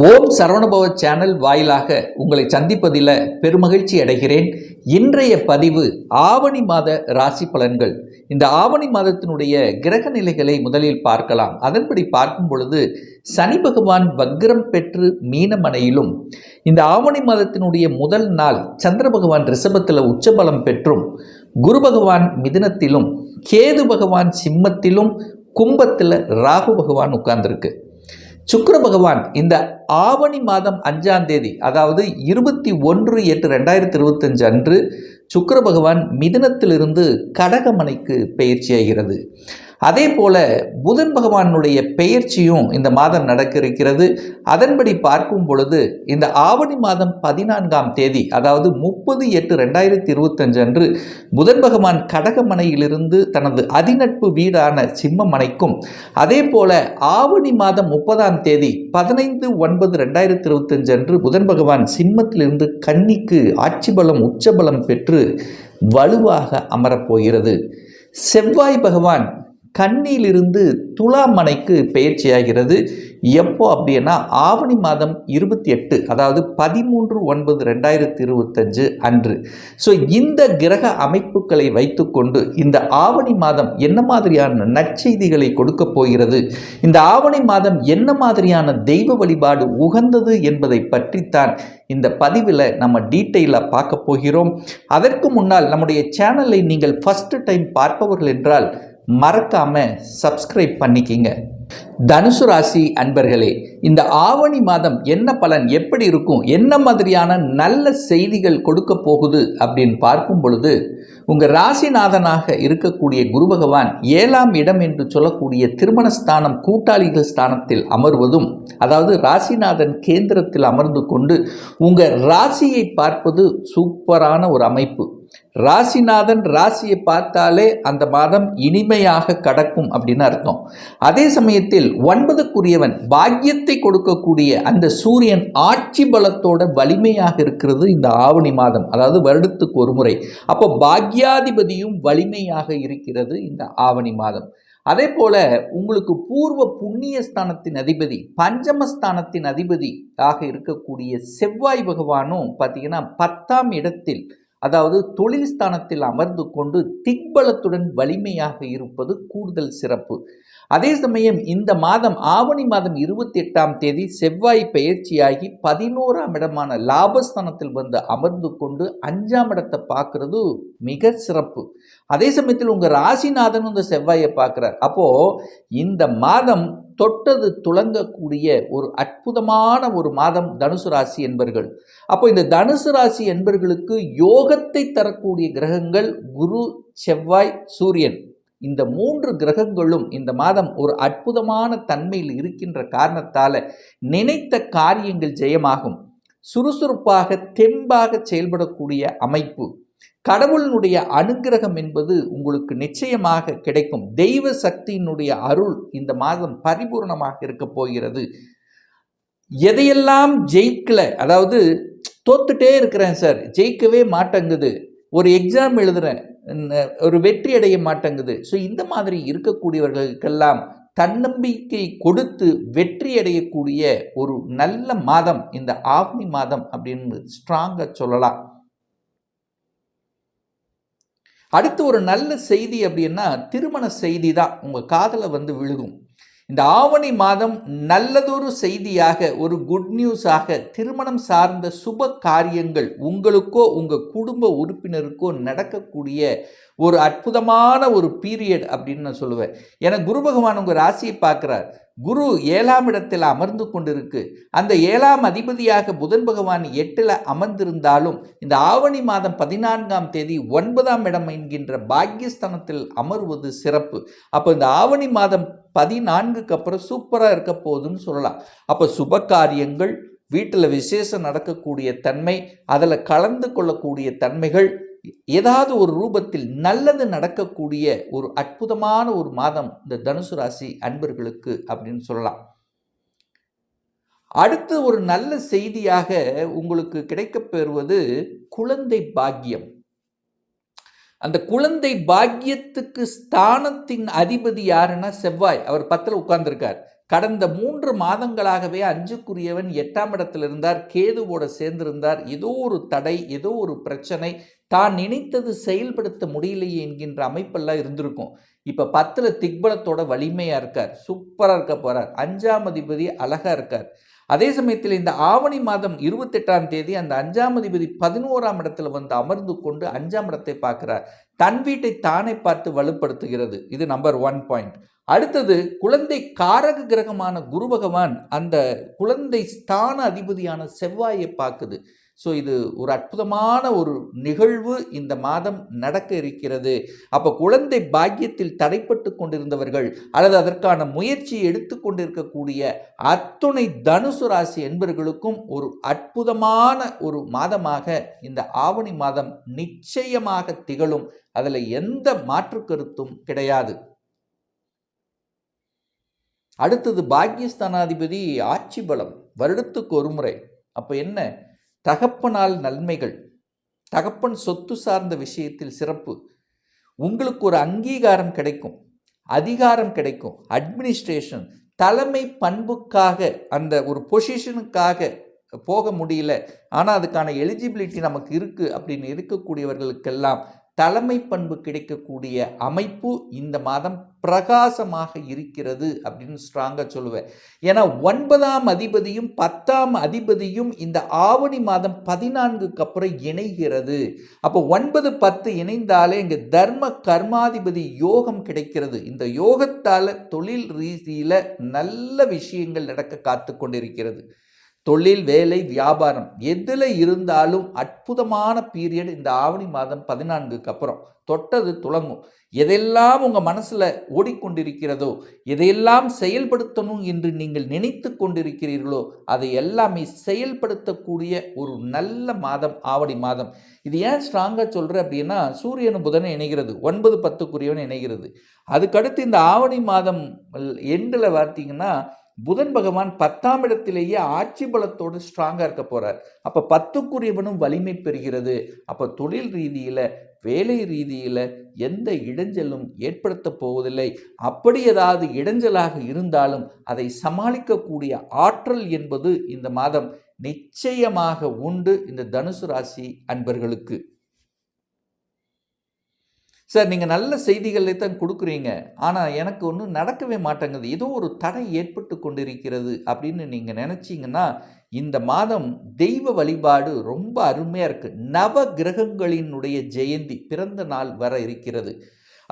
ஓம் Saravanabhava channel வாயிலாக உங்களை சந்திப்பதில் பெருமகிழ்ச்சி அடைகிறேன். இன்றைய பதிவு ஆவணி மாத ராசி பலன்கள். இந்த ஆவணி மாதத்தினுடைய கிரக நிலைகளை முதலில் பார்க்கலாம். அதன்படி பார்க்கும் பொழுது சனி பகவான் வக்ரம் பெற்று மீனமனையிலும் இந்த ஆவணி மாதத்தினுடைய முதல் நாள் சந்திர பகவான் ரிஷபத்தில் உச்சபலம் பெற்றும் குரு பகவான் மிதுனத்திலும் கேது பகவான் சிம்மத்திலும் கும்பத்தில் ராகு பகவான் உட்கார்ந்திருக்கு. சுக்கர பகவான் இந்த ஆவணி மாதம் அஞ்சாம் தேதி அதாவது இருபத்தி ஒன்று எட்டு ரெண்டாயிரத்தி இருபத்தஞ்சு அன்று சுக்கர பகவான் மிதுனத்திலிருந்து கடகமனைக்கு பயிற்சியாகிறது. அதே போல புதன் பகவானுடைய பெயர்ச்சியும் இந்த மாதம் நடக்க இருக்கிறது அதன்படி பார்க்கும் பொழுது இந்த ஆவணி மாதம் பதினான்காம் தேதி அதாவது முப்பது எட்டு ரெண்டாயிரத்தி இருபத்தஞ்சு அன்று புதன் பகவான் கடகமனையிலிருந்து தனது அதிநட்பு வீடான சிம்மமனைக்கும் அதே போல ஆவணி மாதம் முப்பதாம் தேதி பதினைந்து ஒன்பது ரெண்டாயிரத்தி இருபத்தஞ்சு அன்று புதன் பகவான் சிம்மத்திலிருந்து கன்னிக்கு ஆட்சி பலம் உச்சபலம் பெற்று வலுவாக அமரப்போகிறது செவ்வாய் பகவான் கண்ணியிலிருந்து துலாமனைக்கு பயிற்சியாகிறது எப்போ அப்படின்னா ஆவணி மாதம் இருபத்தி எட்டு அதாவது பதிமூன்று ஒன்பது ரெண்டாயிரத்தி இருபத்தஞ்சு அன்று. ஸோ இந்த கிரக அமைப்புகளை வைத்துக்கொண்டு இந்த ஆவணி மாதம் என்ன மாதிரியான நற்செய்திகளை கொடுக்க போகிறது? இந்த ஆவணி மாதம் என்ன மாதிரியான தெய்வ வழிபாடு உகந்தது என்பதை பற்றித்தான் இந்த பதிவில் நம்ம டீட்டெயிலாக பார்க்க போகிறோம். அதற்கு முன்னால் நம்முடைய சேனலை நீங்கள் ஃபஸ்ட்டு டைம் பார்ப்பவர்கள் என்றால் மறக்காம சப்ஸ்கிரைப் பண்ணிக்கிங்க. தனுசு ராசி அன்பர்களே இந்த ஆவணி மாதம் என்ன பலன் எப்படி இருக்கும் என்ன மாதிரியான நல்ல செய்திகள் கொடுக்க போகுது அப்படின்னு பார்க்கும் பொழுது உங்கள் ராசிநாதனாக இருக்கக்கூடிய குரு பகவான் ஏழாம் இடம் என்று சொல்லக்கூடிய திருமண ஸ்தானம் கூட்டாளிகள் ஸ்தானத்தில் அமர்வதும் அதாவது ராசிநாதன் கேந்திரத்தில் அமர்ந்து கொண்டு உங்கள் ராசியை பார்ப்பது சூப்பரான ஒரு அமைப்பு. ராசிநாதன் ராசியை பார்த்தாலே அந்த மாதம் இனிமையாக கடக்கும் அப்படின்னு அர்த்தம். அதே சமயத்தில் ஒன்பதுக்குரியவன் பாக்கியத்தை கொடுக்கக்கூடிய அந்த சூரியன் ஆட்சி பலத்தோட வலிமையாக இருக்கிறது இந்த ஆவணி மாதம். அதாவது வருடத்துக்கு ஒரு முறை. அப்போ பாக்யாதிபதியும் வலிமையாக இருக்கிறது இந்த ஆவணி மாதம். அதே போல உங்களுக்கு பூர்வ புண்ணிய ஸ்தானத்தின் அதிபதி பஞ்சமஸ்தானத்தின் அதிபதி ஆக இருக்கக்கூடிய செவ்வாய் பகவானும் பார்த்தீங்கன்னா பத்தாம் இடத்தில் அதாவது தொழில் ஸ்தானத்தில் அமர்ந்து கொண்டு திக்பலத்துடன் வலிமையாக இருப்பது கூடுதல் சிறப்பு. அதே சமயம் இந்த மாதம் ஆவணி மாதம் இருபத்தி எட்டாம் தேதி செவ்வாய் பயிற்சியாகி பதினோராம் இடமான லாபஸ்தானத்தில் வந்து அமர்ந்து கொண்டு அஞ்சாம் இடத்தை பார்க்கறது மிக சிறப்பு. அதே சமயத்தில் உங்கள் ராசிநாதன் இந்த செவ்வாயை பார்க்குறார். அப்போது இந்த மாதம் தொட்டது துளங்கக்கூடிய ஒரு அற்புதமான ஒரு மாதம் தனுசு ராசி என்பர்கள். அப்போ இந்த தனுசு ராசி என்பர்களுக்கு யோகத்தை தரக்கூடிய கிரகங்கள் குரு செவ்வாய் சூரியன். இந்த மூன்று கிரகங்களும் இந்த மாதம் ஒரு அற்புதமான தன்மையில் இருக்கின்ற காரணத்தால் நினைத்த காரியங்கள் ஜெயமாகும். சுறுசுறுப்பாக தெம்பாக செயல்படக்கூடிய அமைப்பு. கடவுளினுடைய அனுகிரகம் என்பது உங்களுக்கு நிச்சயமாக கிடைக்கும். தெய்வ சக்தியினுடைய அருள் இந்த மாதம் பரிபூர்ணமாக இருக்க போகிறது. எதையெல்லாம் ஜெயிக்கல அதாவது தோத்துட்டே இருக்கிறேன் சார் ஜெயிக்கவே மாட்டேங்குது. ஒரு எக்ஸாம் எழுதுகிறேன் ஒரு வெற்றி அடைய மாட்டேங்குது. ஸோ இந்த மாதிரி இருக்கக்கூடியவர்களுக்கெல்லாம் தன்னம்பிக்கை கொடுத்து வெற்றி அடையக்கூடிய ஒரு நல்ல மாதம் இந்த ஆவணி மாதம் அப்படின்னு ஸ்ட்ராங்காக சொல்லலாம். அடுத்து ஒரு நல்ல செய்தி அப்படின்னா திருமண செய்தி தான் உங்கள் காதில் வந்து விழுகும். இந்த ஆவணி மாதம் நல்லதொரு செய்தியாக ஒரு குட் நியூஸாக திருமணம் சார்ந்த சுப காரியங்கள் உங்களுக்கோ உங்கள் குடும்ப உறுப்பினருக்கோ நடக்கக்கூடிய ஒரு அற்புதமான ஒரு பீரியட் அப்படின்னு நான் சொல்லுவேன். ஏன்னா குரு பகவான் உங்கள் ராசியை பார்க்குறார். குரு ஏழாம் இடத்தில் அமர்ந்து கொண்டிருக்கு. அந்த ஏழாம் அதிபதியாக புதன் பகவான் எட்டில் அமர்ந்திருந்தாலும் இந்த ஆவணி மாதம் பதினான்காம் தேதி ஒன்பதாம் இடம் என்கின்ற பாக்கியஸ்தானத்தில் அமர்வது சிறப்பு. அப்போ இந்த ஆவணி மாதம் பதினான்குக்கு அப்புறம் சூப்பராக இருக்க போகுதுன்னு சொல்லலாம். அப்போ சுப காரியங்கள் வீட்டில் விசேஷம் நடக்கக்கூடிய தன்மை அதில் கலந்து கொள்ளக்கூடிய தன்மைகள் ஏதாவது ஒரு ரூபத்தில் நல்லது நடக்கக்கூடிய ஒரு அற்புதமான ஒரு மாதம் இந்த தனுசு ராசி அன்பர்களுக்கு அப்படின்னு சொல்லலாம். அடுத்து ஒரு நல்ல செய்தியாக உங்களுக்கு கிடைக்கப்பெறுவது குழந்தை பாக்கியம். அந்த குழந்தை பாக்கியத்துக்கு ஸ்தானத்தின் அதிபதி யாருன்னா செவ்வாய். அவர் பத்தில் உட்கார்ந்துருக்கார். கடந்த மூன்று மாதங்களாகவே அஞ்சுக்குரியவன் எட்டாம் இடத்தில் இருந்தார். கேதுவோட சேர்ந்திருந்தார். ஏதோ ஒரு தடை ஏதோ ஒரு பிரச்சனை. தான் நினைத்தது செயல்படுத்த முடியலையே என்கின்ற அமைப்பெல்லாம் இருந்திருக்கும். இப்போ பத்தில் திக்பலத்தோட வலிமையாக இருக்கார். சூப்பராக இருக்க போகிறார் அஞ்சாம் அதிபதி அழகாக இருக்கார். அதே சமயத்தில் இந்த ஆவணி மாதம் இருபத்தெட்டாம் தேதி அந்த அஞ்சாம் அதிபதி பதினோராம் இடத்துல வந்து அமர்ந்து கொண்டு அஞ்சாம் இடத்தை பார்க்கிறார். தன் வீட்டை தானே பார்த்து வலுப்படுத்துகிறது. இது நம்பர் ஒன் பாயிண்ட் அடுத்தது குழந்தை காரக கிரகமான குரு பகவான் அந்த குழந்தை ஸ்தான அதிபதியான செவ்வாயை பார்க்குது. ஸோ இது ஒரு அற்புதமான ஒரு நிகழ்வு இந்த மாதம் நடக்க இருக்கிறது. அப்போ குழந்தை பாக்கியத்தில் தடைப்பட்டு கொண்டிருந்தவர்கள் அல்லது அதற்கான முயற்சியை எடுத்துக்கொண்டிருக்கக்கூடிய அத்துணை தனுசு ராசி என்பவர்களுக்கும் ஒரு அற்புதமான ஒரு மாதமாக இந்த ஆவணி மாதம் நிச்சயமாக திகழும். அதில் எந்த மாற்று கருத்தும் கிடையாது. அடுத்தது பாக்கியஸ்தானாதிபதி ஆட்சி பலம். வருடத்துக்கு ஒரு முறை. அப்போ என்ன? தகப்பனால் நன்மைகள் தகப்பன் சொத்து சார்ந்த விஷயத்தில் சிறப்பு. உங்களுக்கு ஒரு அங்கீகாரம் கிடைக்கும் அதிகாரம் கிடைக்கும் அட்மினிஸ்ட்ரேஷன் தலைமை பண்புக்காக அந்த ஒரு பொசிஷனுக்காக போக முடியல. ஆனால் அதுக்கான எலிஜிபிலிட்டி நமக்கு இருக்குது அப்படின்னு இருக்கக்கூடியவர்களுக்கெல்லாம் தலைமை பண்பு கிடைக்கக்கூடிய அமைப்பு இந்த மாதம் பிரகாசமாக இருக்கிறது அப்படின்னு ஸ்ட்ராங்காக சொல்லுவேன். ஏன்னா ஒன்பதாம் அதிபதியும் பத்தாம் அதிபதியும் இந்த ஆவணி மாதம் பதினான்குக்கு அப்புறம் இணைகிறது. அப்போ ஒன்பது பத்து இணைந்தாலே இங்கே தர்ம கர்மாதிபதி யோகம் கிடைக்கிறது. இந்த யோகத்தால் தொழில் ரீதியில் நல்ல விஷயங்கள் நடக்க காத்து கொண்டிருக்கிறது. தொழில் வேலை வியாபாரம் எதில் இருந்தாலும் அற்புதமான பீரியட் இந்த ஆவணி மாதம் பதினான்குக்கு அப்புறம். தொட்டது துளங்கும். எதெல்லாம் உங்கள் மனசில் ஓடிக்கொண்டிருக்கிறதோ எதையெல்லாம் செயல்படுத்தணும் என்று நீங்கள் நினைத்து கொண்டிருக்கிறீர்களோ அதை எல்லாமே செயல்படுத்தக்கூடிய ஒரு நல்ல மாதம் ஆவணி மாதம். இது ஏன் ஸ்ட்ராங்காக சொல்கிறேன் அப்படின்னா சூரியன் புதனை இணைகிறது. ஒன்பது பத்துக்குரியவன் இணைகிறது. அதுக்கடுத்து இந்த ஆவணி மாதம் எண்டில் பார்த்தீங்கன்னா புதன் பகவான் பத்தாம் இடத்திலேயே ஆட்சி பலத்தோடு ஸ்ட்ராங்காக இருக்க போகிறார் அப்போ பத்துக்குரியவனும் வலிமை பெறுகிறது. அப்போ தொழில் ரீதியில் வேலை ரீதியில் எந்த இடைஞ்சலும் ஏற்படுத்த போவதில்லை. அப்படி ஏதாவது இடைஞ்சலாக இருந்தாலும் அதை சமாளிக்கக்கூடிய ஆற்றல் என்பது இந்த மாதம் நிச்சயமாக உண்டு இந்த தனுசு ராசி அன்பர்களுக்கு. சார் நீங்கள் நல்ல செய்திகளை தான் கொடுக்குறீங்க. ஆனால் எனக்கு ஒன்றும் நடக்கவே மாட்டேங்குது. ஏதோ ஒரு தடை ஏற்பட்டு கொண்டிருக்கிறது அப்படின்னு நீங்கள் நினச்சிங்கன்னா இந்த மாதம் தெய்வ வழிபாடு ரொம்ப அருமையாக இருக்குது நவ கிரகங்களினுடைய ஜெயந்தி பிறந்த நாள் வர இருக்கிறது.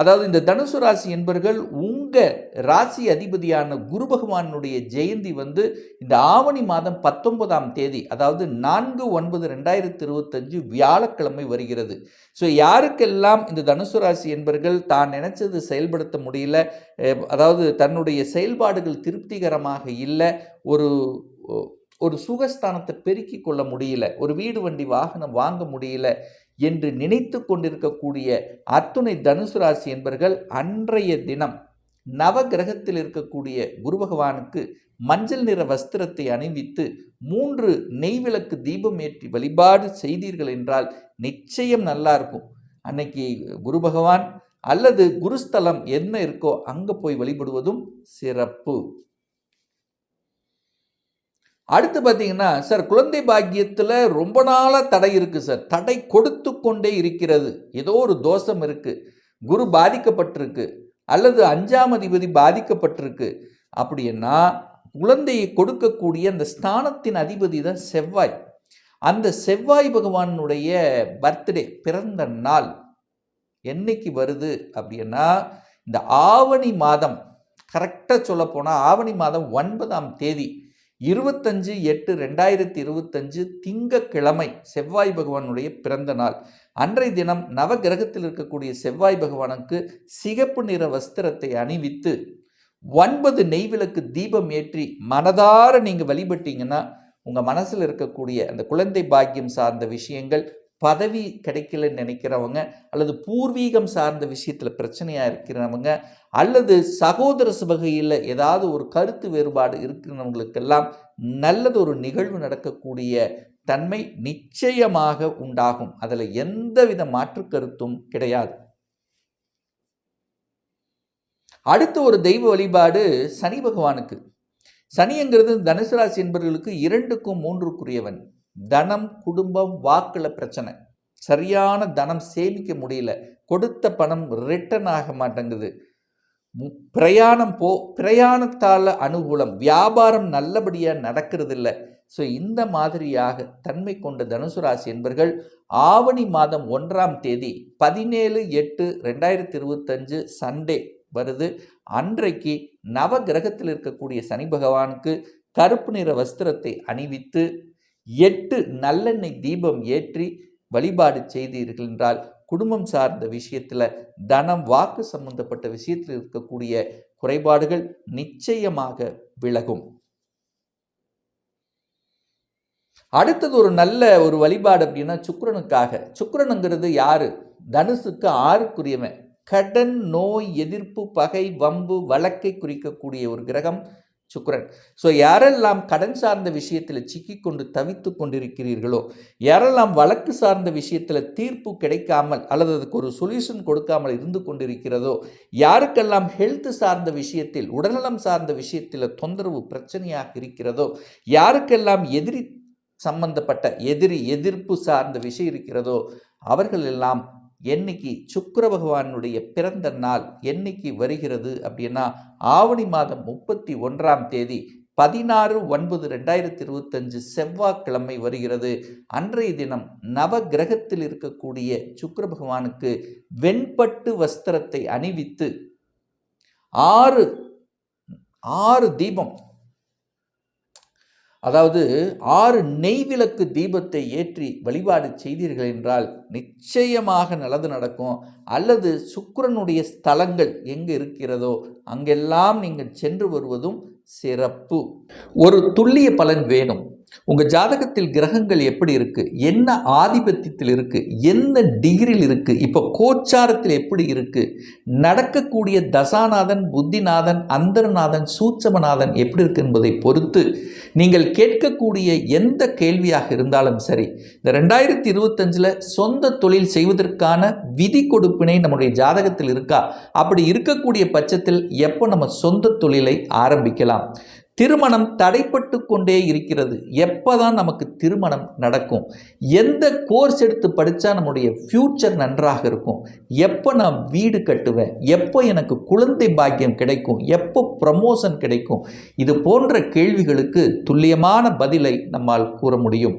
அதாவது இந்த தனுசு ராசி என்பர்கள் உங்கள் ராசி அதிபதியான குரு பகவானுடைய ஜெயந்தி வந்து இந்த ஆவணி மாதம் பத்தொன்பதாம் தேதி அதாவது நான்கு ஒன்பது ரெண்டாயிரத்தி இருபத்தஞ்சு வியாழக்கிழமை வருகிறது. ஸோ யாருக்கெல்லாம் இந்த தனுசு ராசி என்பவர்கள் தான் நினைச்சது செயல்படுத்த முடியல அதாவது தன்னுடைய செயல்பாடுகள் திருப்திகரமாக இல்லை ஒரு ஒரு சுகஸ்தானத்தை பெருக்கி கொள்ள முடியல ஒரு வீடு வண்டி வாகனம் வாங்க முடியல என்று நினைத்து கொண்டிருக்கக்கூடிய அத்துணை தனுசு ராசி என்பர்கள் அன்றைய தினம் நவ கிரகத்தில் இருக்கக்கூடிய குரு பகவானுக்கு மஞ்சள் நிற வஸ்திரத்தை அணிவித்து மூன்று நெய்விளக்கு தீபம் ஏற்றி வழிபாடு செய்தீர்கள் என்றால் நிச்சயம் நல்லா இருக்கும். அன்னைக்கு குரு பகவான் அல்லது குருஸ்தலம் என்ன இருக்கோ அங்கே போய் வழிபடுவதும் சிறப்பு. அடுத்து பார்த்தீங்கன்னா சார் குழந்தை பாக்கியத்தில் ரொம்ப நாளாக தடை இருக்குது சார். தடை கொடுத்து கொண்டே இருக்கிறது. ஏதோ ஒரு தோஷம் இருக்குது குரு பாதிக்கப்பட்டிருக்கு. அல்லது அஞ்சாம் அதிபதி பாதிக்கப்பட்டிருக்கு. அப்படின்னா குழந்தையை கொடுக்கக்கூடிய அந்த ஸ்தானத்தின் அதிபதி தான் செவ்வாய். அந்த செவ்வாய் பகவானுடைய பர்த்டே பிறந்த நாள். என்னைக்கு வருது அப்படின்னா இந்த ஆவணி மாதம். கரெக்டாக சொல்லப்போனால் ஆவணி மாதம் ஒன்பதாம் தேதி. இருபத்தஞ்சு எட்டு ரெண்டாயிரத்தி இருபத்தஞ்சு திங்கக்கிழமை செவ்வாய் பகவானுடைய பிறந்த நாள். அன்றைய தினம் நவ கிரகத்தில் இருக்கக்கூடிய செவ்வாய் பகவானுக்கு சிகப்பு நிற வஸ்திரத்தை அணிவித்து ஒன்பது நெய்விளக்கு தீபம் ஏற்றி மனதார நீங்கள் வழிபட்டீங்கன்னா உங்கள் மனசில் இருக்கக்கூடிய அந்த குழந்தை பாக்கியம் சார்ந்த விஷயங்கள் பதவி கிடைக்கலன்னு நினைக்கிறவங்க அல்லது பூர்வீகம் சார்ந்த விஷயத்தில் பிரச்சனையாக இருக்கிறவங்க அல்லது சகோதர வகையில் ஏதாவது ஒரு கருத்து வேறுபாடு இருக்கிறவங்களுக்கெல்லாம் நல்லது ஒரு நிகழ்வு நடக்கக்கூடிய தன்மை நிச்சயமாக உண்டாகும். அதில் எந்தவித மாற்று கருத்தும் கிடையாது. அடுத்த ஒரு தெய்வ வழிபாடு சனி பகவானுக்கு. சனிங்கிறது தனுசு ராசி என்பவர்களுக்கு இரண்டுக்கும் மூன்றுக்குரியவன். தனம் குடும்பம் வாக்கில் பிரச்சனை. சரியான தனம் சேமிக்க முடியல. கொடுத்த பணம் ரிட்டர்ன் ஆக மாட்டேங்குது. மு- பிரயாணம் போ பிரயாணத்தால் அனுகூலம் வியாபாரம் நல்லபடியாக நடக்கிறது இல்லை ஸோ இந்த மாதிரியாக தன்மை கொண்ட தனுசு ராசி என்பர்கள் ஆவணி மாதம் ஒன்றாம் தேதி பதினேழு எட்டு ரெண்டாயிரத்தி இருபத்தஞ்சு சண்டே வருது. அன்றைக்கு நவ கிரகத்தில் இருக்கக்கூடிய சனி பகவானுக்கு கருப்பு நிற வஸ்திரத்தை அணிவித்து எட்டு நல்லெண்ணெய் தீபம் ஏற்றி வழிபாடு செய்தீர்கள் என்றால் குடும்பம் சார்ந்த விஷயத்தில் தனம் வாக்கு சம்பந்தப்பட்ட விஷயத்தில் இருக்கக்கூடிய குறைபாடுகள் நிச்சயமாக விலகும். அடுத்தது ஒரு நல்ல ஒரு வழிபாடு அப்படின்னா சுக்கரனுக்காக. சுக்கரனுங்கிறது யாரு? தனுசுக்கு ஆறுக்குரியவன். கடன் நோய் எதிர்ப்பு பகை வம்பு வழக்கை குறிக்கக்கூடிய ஒரு கிரகம். சுக்கரன் ஸோ யாரெல்லாம் கடன் சார்ந்த விஷயத்தில் சிக்கிக்கொண்டு தவித்து கொண்டிருக்கிறீர்களோ யாரெல்லாம் வழக்கு சார்ந்த விஷயத்தில் தீர்ப்பு கிடைக்காமல் அல்லது அதுக்கு ஒரு சொல்யூஷன் கொடுக்காமல் இருந்து கொண்டிருக்கிறதோ யாருக்கெல்லாம் ஹெல்த் சார்ந்த விஷயத்தில் உடல்நலம் சார்ந்த விஷயத்தில் தொந்தரவு பிரச்சனையாக இருக்கிறதோ யாருக்கெல்லாம் எதிரி சம்பந்தப்பட்ட எதிரி எதிர்ப்பு சார்ந்த விஷயம் இருக்கிறதோ அவர்கள் எல்லாம் என்னைக்கு சுக்கர பகவானுடைய பிறந்த நாள் என்னைக்கு வருகிறது அப்படின்னா ஆவணி மாதம் முப்பத்தி ஒன்றாம் தேதி பதினாறு ஒன்பது ரெண்டாயிரத்தி இருபத்தஞ்சு செவ்வாய்க்கிழமை வருகிறது. அன்றைய தினம் நவ கிரகத்தில் இருக்கக்கூடிய சுக்கர பகவானுக்கு வெண்பட்டு வஸ்திரத்தை அணிவித்து ஆறு ஆறு தீபம் அதாவது ஆறு நெய் விளக்கு தீபத்தை ஏற்றி வழிபாடு செய்தீர்கள் என்றால் நிச்சயமாக நல்லது நடக்கும். அல்லது சுக்கரனுடைய ஸ்தலங்கள் எங்கே இருக்கிறதோ அங்கெல்லாம் நீங்கள் சென்று வருவதும் சிறப்பு. ஒரு துல்லிய பலன் வேணும். உங்கள் ஜாதகத்தில் கிரகங்கள் எப்படி இருக்குது என்ன ஆதிபத்தியத்தில் இருக்குது என்ன டிகிரியில் இருக்குது இப்போ கோச்சாரத்தில் எப்படி இருக்குது நடக்கக்கூடிய தசாநாதன் புத்திநாதன் அந்தரநாதன் சூட்சமநாதன் எப்படி இருக்கு என்பதை பொறுத்து நீங்கள் கேட்கக்கூடிய எந்த கேள்வியாக இருந்தாலும் சரி இந்த ரெண்டாயிரத்தி இருபத்தஞ்சில் சொந்த தொழில் செய்வதற்கான விதி கொடுப்பினை நம்முடைய ஜாதகத்தில் இருக்கா? அப்படி இருக்கக்கூடிய பட்சத்தில் எப்போ நம்ம சொந்த தொழிலை ஆரம்பிக்கலாம்? திருமணம் தடைப்பட்டு கொண்டே இருக்கிறது. எப்போ தான் நமக்கு திருமணம் நடக்கும்? எந்த கோர்ஸ் எடுத்து படித்தா நம்முடைய ஃப்யூச்சர் நன்றாக இருக்கும்? எப்போ நான் வீடு கட்டுவேன்? எப்போ எனக்கு குழந்தை பாக்கியம் கிடைக்கும்? எப்போ ப்ரமோஷன் கிடைக்கும்? இது போன்ற கேள்விகளுக்கு துல்லியமான பதிலை நம்மால் கூற முடியும்.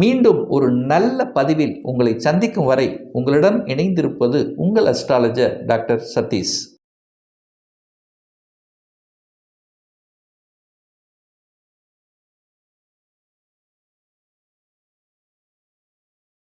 மீண்டும் ஒரு நல்ல பதிவில் உங்களை சந்திக்கும் வரை உங்களிடம் இணைந்திருப்பது உங்கள் அஸ்ட்ராலஜர் டாக்டர் சதீஷ்.